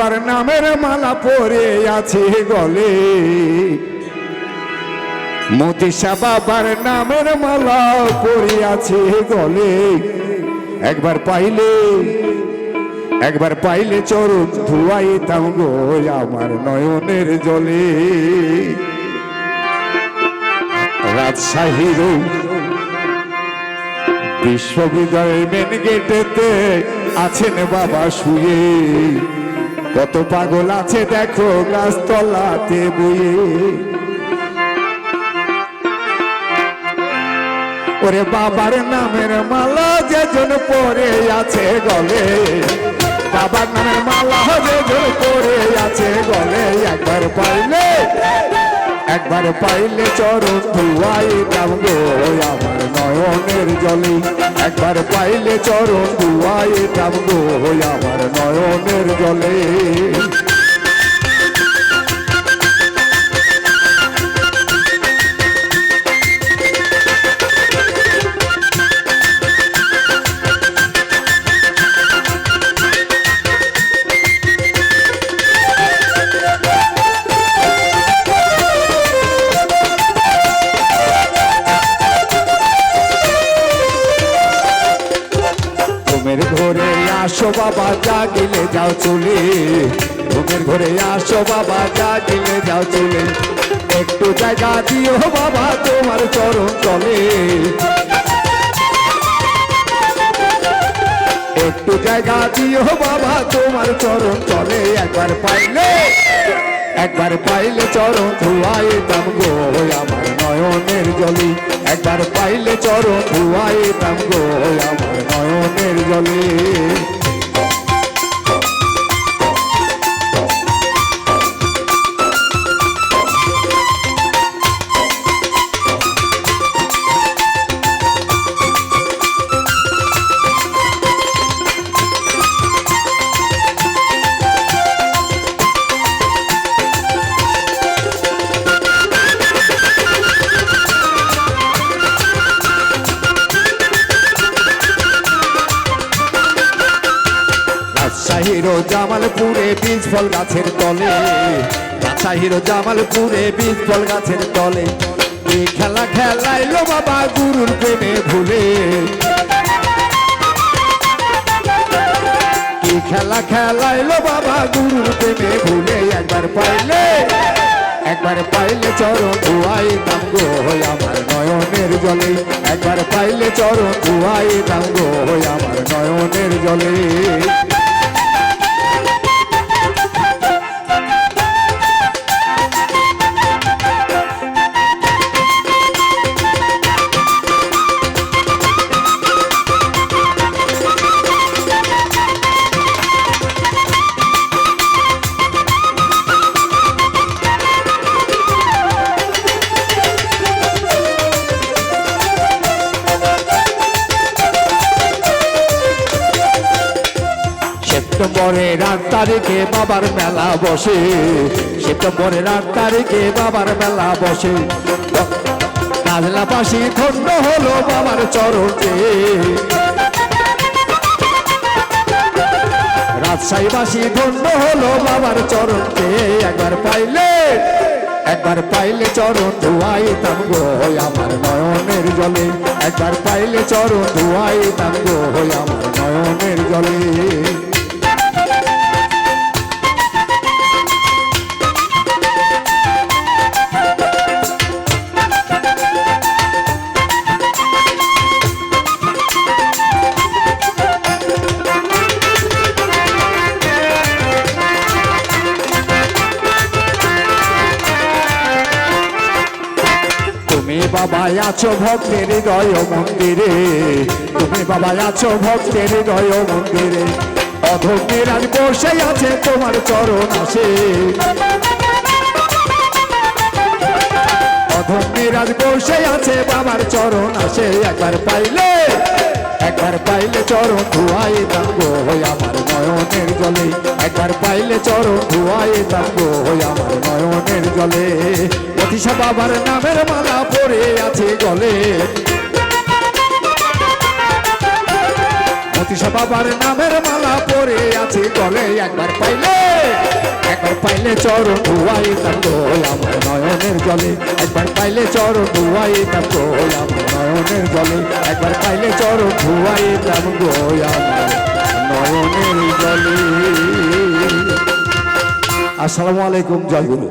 বাবার নামের মালা পরে আছে গলে। মতিসা বাবার নামের মালা পরে আছে গলে। একবার পাইলে একবার পাইলে চরণ ধুয়াইতাম গো আমার নয়নের জলে। রাজশাহীর বিশ্ববিদ্যালয়ের মেন গেটেতে আছেন বাবা শুয়ে। কত পাগল আছে দেখো গাছতলাতে বইয়ে। ওরে বাবার নামের মালা যেজন পরে আছে গলে। বাবার নামের মালা যেজন পরে আছে গলে, একবার পাইলে একবার পাইলে চরণ ধুয়াই দাম গো আমার নয়নের জলে। একবার পাইলে চরণ ধুয়াই দাম গো আমার নয়নের জলে। আসো বাবা, জাগিলে যাও চলে। ঘুমের ঘরে আসো বাবা, জাগিলে যাও চলে। একটু জায়গা দিও বাবা, তোমার চরণ চলে একটু জায়গা দিও বাবা, তোমার চরণ চলে একবার পাইলে একবার পাইলে চরণ ধুয়াই দাম গো আমার নয়নের জলি। একবার পাইলে চরণ ধুয়াই দাম গো আমার নয়নের জলি। জামালপুরে বীজ ফল গাছের তলে। রাজশাহীর জামালপুরে বীজ ফল গাছের তলে। এই খেলা খেলাইলো বাবা গুরুর প্রেমে ভুলে। কি খেলা খেলাইলো বাবা গুরুর প্রেমে ভুলে। একবার পাইলে একবার পাইলে চরণ ধুয়াই দাম গো আমার নয়নের জলে। একবার পাইলে চরণ ধুয়াই দাম গো আমার নয়নের জলে। সেপ্টেম্বরের আট তারিখে বাবার মেলা বসে। সেপ্টেম্বরের আট তারিখে বাবার মেলা বসে। নাজলা পাশি ধন্য হলো বাবার চরণে। রাজশাহীবাসী ধন্য হলো বাবার চরণে। একবার পাইলে একবার পাইলে চরণ ধুয়াই তাম গো আমার নয়নের জলে। একবার পাইলে চরণ ধুয়াই তাম গো আমার নয়নের জলে। তুমি বাবা আছো ভক্তের হৃদয় মন্দিরে। তুমি বাবা আছো ভক্তের হৃদয় মন্দিরে। অধমের আজ বসে আছে তোমার চরণ আসে। অধমের আজ বসে আছে বাবার চরণ আসে। একবার পাইলে একবার পাইলে চরণ ধুয়াই দাঙ্গো হই আমার নয়নের জলে। একবার পাইলে চরণ ধুয়াই দাঙ্গো হই আমার নয়নের জলে। অতিশা বাবার নামের মালা পরে আছে গলে। অতিশা বাবার নামের মালা পরে আছে গলে। একবার পাইলে একবার পাইলে চরণ ধুয়াইতাম গো আমার নয়নের জলে। একবার পাইলে চরণ ধুয়াইতাম গো আমার নয়নের জলে। একবার পাইলে চরণ ধুয়াইতাম গো আমার নয়নের জলে। আসসালামু আলাইকুম, জয় গুরু।